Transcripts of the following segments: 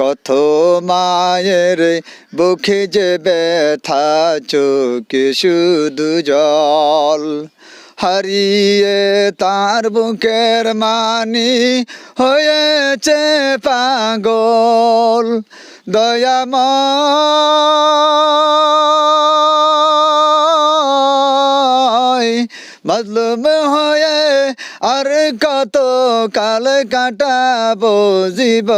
কত মায়ের বুকে যে ব্যথা, চোখে শুধু জল। হারিয়ে তার বুকের মানি হয়েছে পাগল। দয়াময় মজলুম হয়ে আর কত কাল কাটাবো জীবন।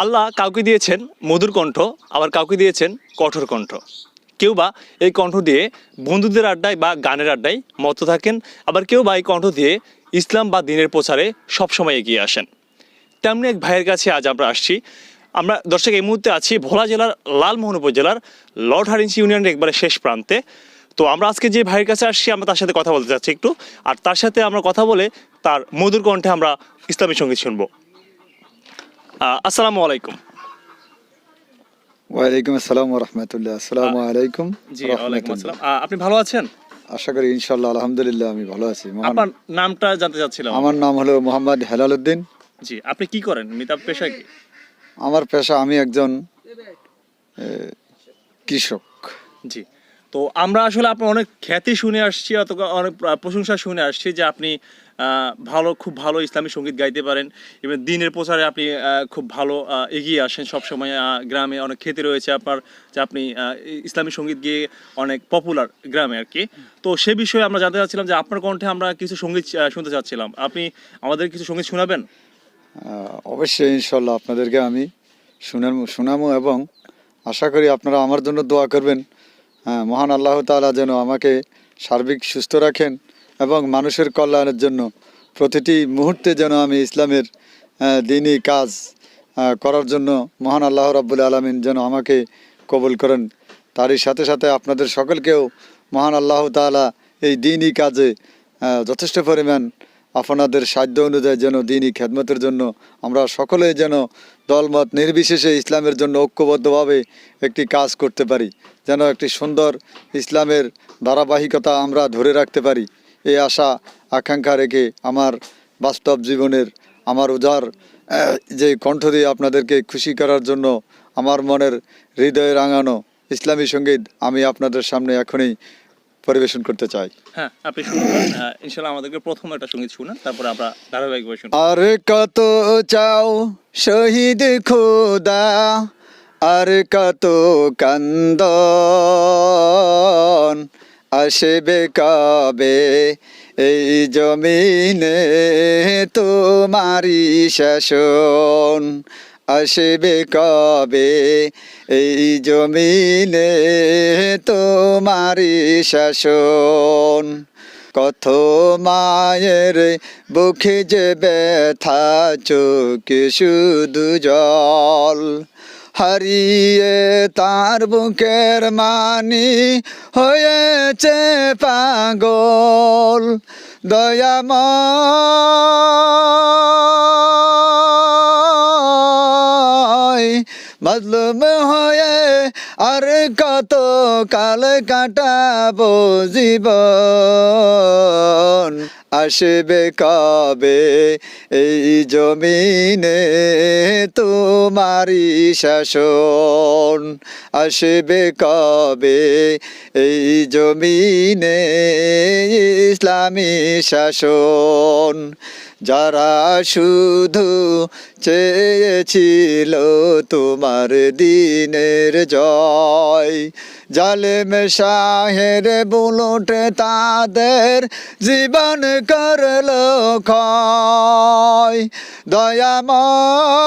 আল্লাহ কাউকে দিয়েছেন মধুর কণ্ঠ, আবার কাউকে দিয়েছেন কঠোর কণ্ঠ। কেউ বা এই কণ্ঠ দিয়ে বন্ধুদের আড্ডায় বা গানের আড্ডায় মত থাকেন, আবার কেউ বা এই কণ্ঠ দিয়ে ইসলাম বা দিনের প্রচারে সবসময় এগিয়ে আসেন। তেমনি এক ভাইয়ের কাছে আজ আমরা আসছি। আমরা দর্শক এই মুহূর্তে আছি ভোলা জেলার লালমোহন উপজেলার লর্ড হারিঞ্চি ইউনিয়নের একবারে শেষ প্রান্তে। তো আমরা আজকে যে ভাইয়ের কাছে আসছি আমরা তার সাথে কথা বলতে চাচ্ছি একটু। আর তার সাথে আমরা কথা বলে তার মধুর কণ্ঠে আমরা ইসলামী সংগীত শুনব। আসসালামু আলাইকুম। ওয়ালাইকুম আসসালাম রহমতুল্লাহ। আসসালামু আলাইকুম জি ওয়ালাইকুম আসসালাম। আপনি ভালো আছেন? আশা করি ইনশাল্লাহ আলহামদুলিল্লাহ আমি ভালো আছি। আপনার নামটা জানতে চাচ্ছিলাম। আমার নাম হলো মোহাম্মদ হেলাল উদ্দিন জি আপনি কি করেন? মিতাব পেশা কি? আমার পেশা আমি একজন কৃষক। জি। তো আমরা আসলে আপনার অনেক খ্যাতি শুনে আসছি অথবা অনেক প্রশংসা শুনে আসছি যে আপনি ভালো, খুব ভালো ইসলামী সংগীত গাইতে পারেন। এবং দিনের প্রচারে আপনি খুব ভালো এগিয়ে আসেন। সবসময় গ্রামে অনেক খ্যাতি রয়েছে আপনার যে আপনি ইসলামী সংগীত গিয়ে অনেক পপুলার গ্রামে আর কি। তো সে বিষয়ে আমরা জানতে চাচ্ছিলাম যে আপনার কণ্ঠে আমরা কিছু সংগীত শুনতে চাচ্ছিলাম। আপনি আমাদের কিছু সংগীত শোনাবেন? অবশ্যই ইনশাল্লাহ আপনাদেরকে আমি শোনামো এবং আশা করি আপনারা আমার জন্য দোয়া করবেন। হ্যাঁ, মহান আল্লাহ তাআলা যেন আমাকে সার্বিক সুস্থ রাখেন এবং মানুষের কল্যাণের জন্য প্রতিটি মুহূর্তে যেন আমি ইসলামের দিনই কাজ করার জন্য মহান আল্লাহ রাব্বুল আলমিন যেন আমাকে কবুল করেন। তারই সাথে সাথে আপনাদের সকলকেও মহান আল্লাহ তাআলা এই দিনই কাজে যথেষ্ট পরিমাণ আপনাদের সাধ্য অনুযায়ী যেন দিনই খেদমতের জন্য আমরা সকলে যেন দলমত নির্বিশেষে ইসলামের জন্য ঐক্যবদ্ধভাবে একটি কাজ করতে পারি, যেন একটি সুন্দর ইসলামের ধারাবাহিকতা আমরা ধরে রাখতে পারি। এই আশা, আকাঙ্ক্ষা রেখে আমার বাস্তব জীবনের, আমার উজার যে কণ্ঠ দিয়ে আপনাদেরকে খুশি করার জন্য আমার মনের হৃদয়ে রাঙানো ইসলামী সংগীত আমি আপনাদের সামনে এখনই পরিবেশন করতে চাই। হ্যাঁ আপনি শুনবেন ইনশাল্লাহ আমাদেরকে প্রথম একটা সংগীত শুনেন তারপরে আমরা ধারাবাহিকভাবে শুনব আর কত চাও শহীদ খোদা আর কত কান্দন আসবে কবে? এই জমিনে তোমারি শাসন আসবে কবে? এই জমিনে তোমারি শাসন। কত মায়ের বুকে যে ব্যথা, চোখে শুধু জল। হারিয়ে তার বুকের মানি হয়েছে পাগল। দয়াময় মজলুম হয়ে আর কত কাল কাটাবো জীবন? আসবে কবে এই জমিনে তোমারি শাসন? আসবে কবে এই জমিনে ইসলামী শাসন? যারা শুধু চেয়েছিল তোমার দিনের জয় জালেম শাহের বুলটে তাদের জীবন করল ক্ষয়। দয়াময়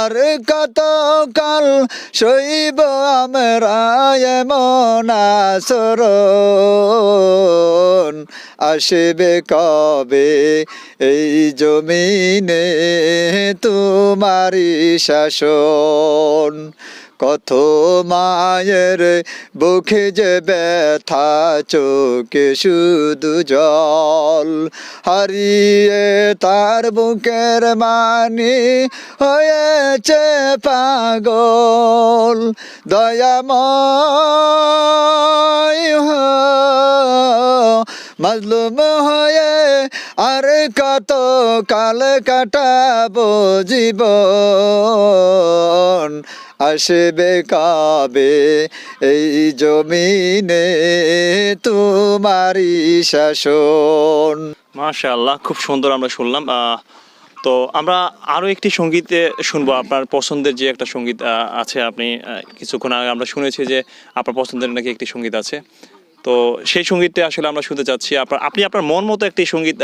আর কত কাল শৈব আমরা এমন আসরণ আসবে কবে এই জমিনে? তোমারি শাসন। কত মায়ের বুকে যে ব্যথা, চোখে শুধু জল। হারিয়ে তার বুকের মানি হয়েছে পাগল। দয়াময় মাজলুম হয়ে আর কত কাল কাটাবো জীবন? আসবে কাবে এই জমিনে তোমারি শাসন? মাশাআল্লাহ, খুব সুন্দর আমরা শুনলাম। তো আমরা আরও একটি সঙ্গীতে শুনব, আপনার পছন্দের যে একটা সংগীত আছে আপনি কিছুক্ষণ আগে আমরা শুনেছি যে আপনার পছন্দের নাকি একটি সংগীত আছে। তো সেই সঙ্গীতটা আসলে আমরা শুনতে চাচ্ছি। আপনার আপনি আপনার মন মতো একটি সংগীত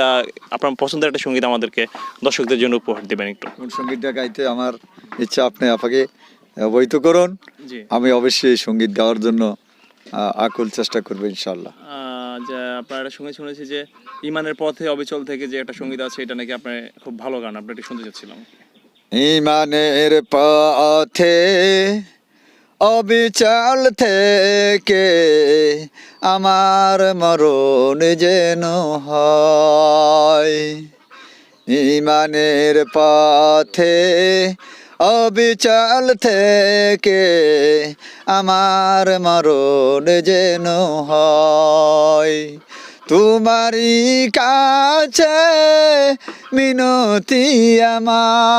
আপনার পছন্দের একটা সংগীত আমাদেরকে দর্শকদের জন্য উপহার দেবেন একটু। কোন সঙ্গীতটা গাইতে আমার ইচ্ছা আপনি আপাকে অবহিত করুন। আমি অবশ্যই সংগীত গাওয়ার জন্য আকুল চেষ্টা করব ইনশাল্লাহ যে আপনার একটা সংগীত শুনেছি যে ইমানের পথে অবিচল থেকে যে একটা সংগীত আছে এটা নাকি আপনার খুব ভালো গান আপনি একটু শুনতে চাচ্ছিলাম। ইমানের পথে অবিচল থেকে আমার মরণ যেন হয়। ইমানের পথে অবিচল থেকে আমার মরণ যেন হয়। তোমারই কাছে মিনতি আমার।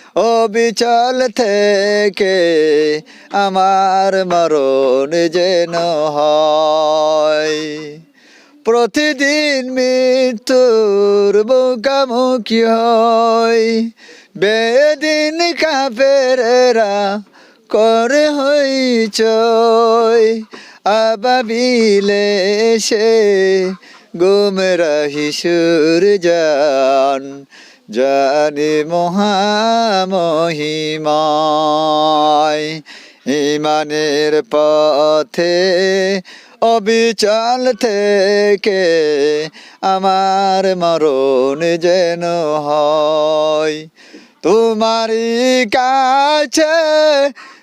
অবিচল থেকে আমার মরণ যেন হয়। প্রতিদিন মৃত্যুর মুখামুখি হয়। বেদিন কাপেরা করে হইচই আবাবিলে সে গুমরাহি সুর জান জানি মহামহিমায়, ইমানের পথে অবিচল থেকে আমার মরণ যেন হয়। তোমারই কাছে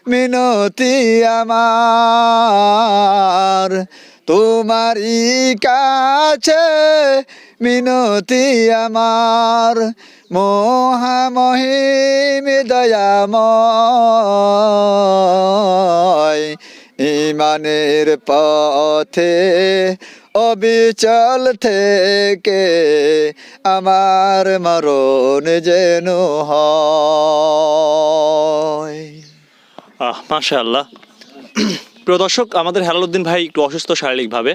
মিনতি আমার, তোমারই কাছে মিনতি আমার মহামহিম দয়াময়, ইমানের পথে অবিচল থেকে আমার মরণ যেন হয়। মাশাআল্লাহ। প্রিয় দর্শক, আমাদের হেলালুদ্দিন ভাই একটু অসুস্থ শারীরিকভাবে।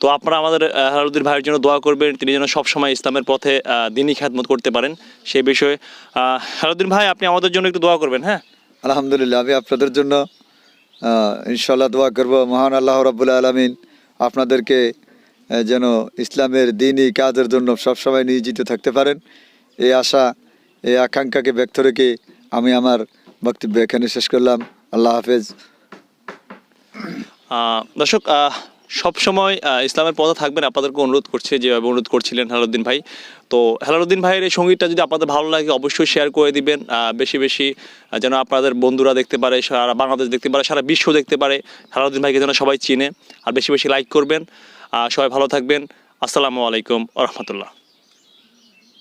তো আপনারা আমাদের আহ, হেলালুদ্দিন ভাইয়ের জন্য দোয়া করবেন তিনি যেন সবসময় ইসলামের পথে দিনই খ্যাতমত করতে পারেন সেই বিষয়ে। আহ, হেলালুদ্দিন ভাই আপনি আমাদের জন্য একটু দোয়া করবেন হ্যাঁ? আলহামদুলিল্লাহ আমি আপনাদের জন্য ইনশাল্লাহ দোয়া করব। মহান আল্লাহ রাবুল্লাহ আলমিন আপনাদেরকে যেন ইসলামের দিনই কাজের জন্য সবসময় নিয়োজিত থাকতে পারেন। এই আশা এই আকাঙ্ক্ষাকে ব্যক্ত রেখে আমি আমার বক্তব্য এখানে শেষ করলাম। আল্লাহ হাফেজ। দর্শক সবসময় ইসলামের পথে থাকবেন, আপনাদেরকে অনুরোধ করছে, যেভাবে অনুরোধ করছিলেন হেলালুদ্দিন ভাই। তো হেলালুদ্দিন ভাইয়ের এই সঙ্গীতটা যদি আপনাদের ভালো লাগে, অবশ্যই শেয়ার করে দিবেন বেশি বেশি যেন আপনাদের বন্ধুরা দেখতে পারে, সারা বাংলাদেশ দেখতে পারে, সারা বিশ্ব দেখতে পারে হেলালুদ্দিন ভাইকে যেন সবাই চিনে। আর বেশি বেশি লাইক করবেন। সবাই ভালো থাকবেন। আসসালামু আলাইকুম রহমতুল্লাহ।